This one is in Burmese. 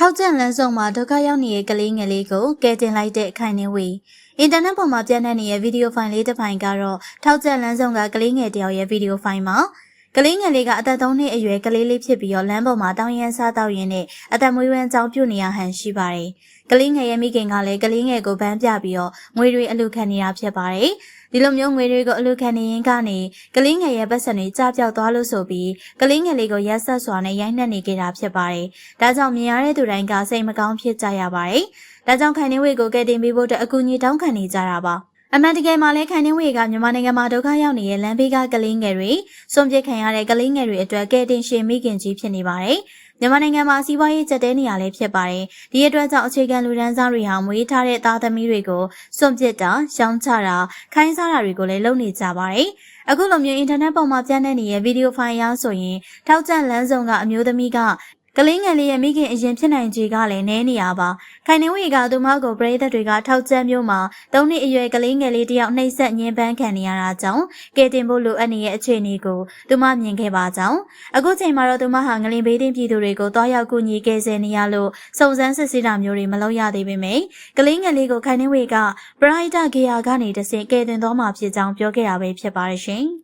ထောက်ကျန်လန်းဆောင်မှာဒုက္ခရောက်နေတဲ့ကလေးငယ်လေးကိုကယ်တင်လိုက်တဲ့ခိုင်နှင်းဝေအင်တာနက်ပေါ်မှာပြန့်နှံ့နေတဲ့ဗီဒီယိုဖိုင်လေးတစ်ဖိုင်ကတော့ထောက်ကျန်လန်းဆောင်ကကလေးငယ်တယောက်ရဲ့ဗီဒီယိုဖိုင်မှာ ကလေးငယ်လေးကအသက်3နှစ်အရွယ်ကလေးလေးဖြစ်ပြီးတော့လမ်းပေါ်မှာတောင်းရမ်းစားတောက်ရင်းနဲ့အသက်မွေးဝမ်းကြောင်းပြုတ်နေရဟန်ရှိပါတယ်။ကလေးငယ်ရဲ့မိခင်ကလည်းကလေးငယ်ကိုဗန်းပြပြီးတော့ငွေတွေအလူခံနေတာဖြစ်ပါတယ်။ဒီလိုမျိုးငွေတွေကိုအလူခံနေရင်ကနေကလေးငယ်ရဲ့ပတ်စံတွေကြားပြောက်သွားလို့ဆိုပြီးကလေးငယ်လေးကိုရက်ဆက်စွာနဲ့ရိုက်နှက်နေကြတာဖြစ်ပါတယ်။ဒါကြောင့်မြင်ရတဲ့သူတိုင်းကစိတ်မကောင်းဖြစ်ကြရပါတယ်။ဒါကြောင့်ခိုင်နေဝေကိုကယ်တင်ပေးဖို့အတွက်အကူအညီတောင်းခံနေကြတာပါ။ အမှန်တကယ်မှာလဲခိုင်နေဝေကမြန်မာနိုင်ငံမှာဒုက္ခရောက်နေတဲ့လမ်းဘေးကကလေးငယ်တွေစွန့်ပစ်ခံရတဲ့ကလေးငယ်တွေအတွက်ကယ်တင်ရှင်မိခင်ကြီးဖြစ်နေပါတယ်။မြန်မာနိုင်ငံမှာစီးပွားရေးကျက်တဲနေရလဲဖြစ်ပါတယ်။ဒီအတွက်ကြောင့်အခြေခံလူဒန်းစားတွေဟာမွေးထားတဲ့သားသမီးတွေကိုစွန့်ပစ်တာ၊ရှောင်းချတာ၊ခိုင်းစားတာတွေကိုလည်းလုပ်နေကြပါတယ်။အခုလိုမျိုးအင်တာနက်ပေါ်မှာပြန့်နှံ့နေတဲ့ဗီဒီယိုဖိုင်အရဆိုရင်ထောက်ကျန်လန်းစုံကအမျိုးသမီးက ကလေးငယ်လေးရဲ့မိခင်အရင်ဖြစ်နိုင်ခြေကလည်းနည်းနေရပါခိုင်နေဝေကသူမကိုပရိသတ်တွေကထောက်ကျန်မျိုးမှာသုံးနှစ်အရွယ်ကလေးငယ်လေးတယောက်နှိပ်စက်ညှဉ်းပန်းခံနေရတာကြောင့်ကယ်တင်ဖို့လိုအပ်နေတဲ့အခြေအနေကိုသူမမြင်ခဲ့ပါကြောင်းအခုချိန်မှာတော့သူမဟာငလင်ဘေးတင်ပြည်သူတွေကိုတွားရောက်ကူညီကယ်ဆယ်နေရလို့စုံစမ်းစစ်ဆေးတာမျိုးတွေမလုပ်ရသေးပေမယ့်ကလေးငယ်လေးကိုခိုင်နေဝေကပရိုက်တာဂေယာကနေတဆင့်ကယ်တင်သွားမှာဖြစ်ကြောင်းပြောခဲ့တာပဲဖြစ်ပါတယ်ရှင်။